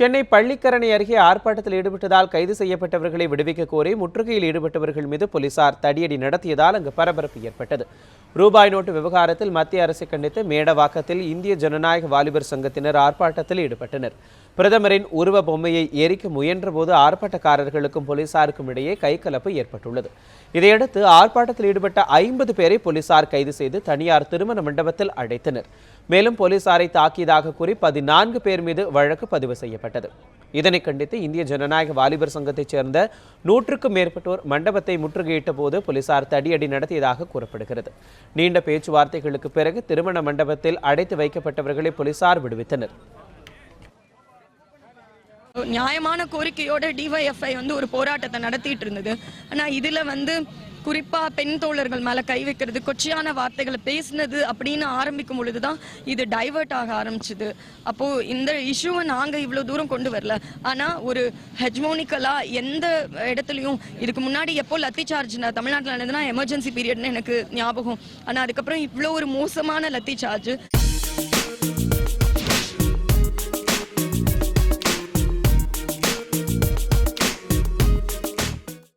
சென்னை பள்ளிக்கரணை அருகே ஆர்ப்பாட்டத்தில் ஈடுபட்டதால் கைது செய்யப்பட்டவர்களை விடுவிக்க கோரி முற்றுகையில் ஈடுபட்டவர்கள் மீது போலீசார் தடியடி நடத்தியதால் அங்கு பரபரப்பு ஏற்பட்டது. ரூபாய் நோட்டு விவகாரத்தில் மத்திய அரசை கண்டித்து மேடவாக்கத்தில் இந்திய ஜனநாயக வாலிபர் சங்கத்தினர் ஆர்ப்பாட்டத்தில் ஈடுபட்டனர். பிரதமரின் உருவ பொம்மையை எரிக்க முயன்றபோது ஆர்ப்பாட்டக்காரர்களுக்கும் போலீசாருக்கும் இடையே கைகலப்பு ஏற்பட்டுள்ளது. இதையடுத்து ஆர்ப்பாட்டத்தில் ஈடுபட்ட ஐம்பது பேரை போலீசார் கைது செய்து தனியார் திருமண மண்டபத்தில் அடைத்தனர். மேலும் போலீசாரை தாக்கியதாக கூறி பதினான்கு பேர் மீது வழக்கு பதிவு செய்யப்பட்டது. இதனை கண்டித்து இந்திய ஜனநாயக வாலிபர் சங்கத்தைச் சேர்ந்த நூற்றுக்கும் மேற்பட்டோர் மண்டபத்தை முற்றுகையிட்ட போது போலீசார் தடியடி நடத்தியதாக கூறப்படுகிறது. நீண்ட பேச்சுவார்த்தைகளுக்கு பிறகு திருமண மண்டபத்தில் அடைத்து வைக்கப்பட்டவர்களை போலீசார் விடுவித்தனர். நியாயமான கோரிக்கையோட டிஒய்எஃப்ஐ வந்து ஒரு போராட்டத்தை நடத்திட்டு இருந்தது. ஆனா இதுல வந்து குறிப்பா பெண் தோழர்கள் மேல கை வைக்கிறது கொச்சையான வார்த்தைகளை பேசினது அப்படின்னு ஆரம்பிக்கும் பொழுதுதான் இது டைவர்ட் ஆக ஆரம்பிச்சது. அப்போ இந்த இஷ்யூவை நாங்க இவ்வளவு தூரம் கொண்டு வரல. ஆனா ஒரு ஹெஜ்மோனிக்கலா எந்த இடத்துலயும் இதுக்கு முன்னாடி எப்போ லத்தி சார்ஜ் தமிழ்நாட்டில் நடந்ததுன்னா எமர்ஜென்சி பீரியட்னு எனக்கு ஞாபகம். ஆனா அதுக்கப்புறம் இவ்வளோ ஒரு மோசமான லத்தி சார்ஜ்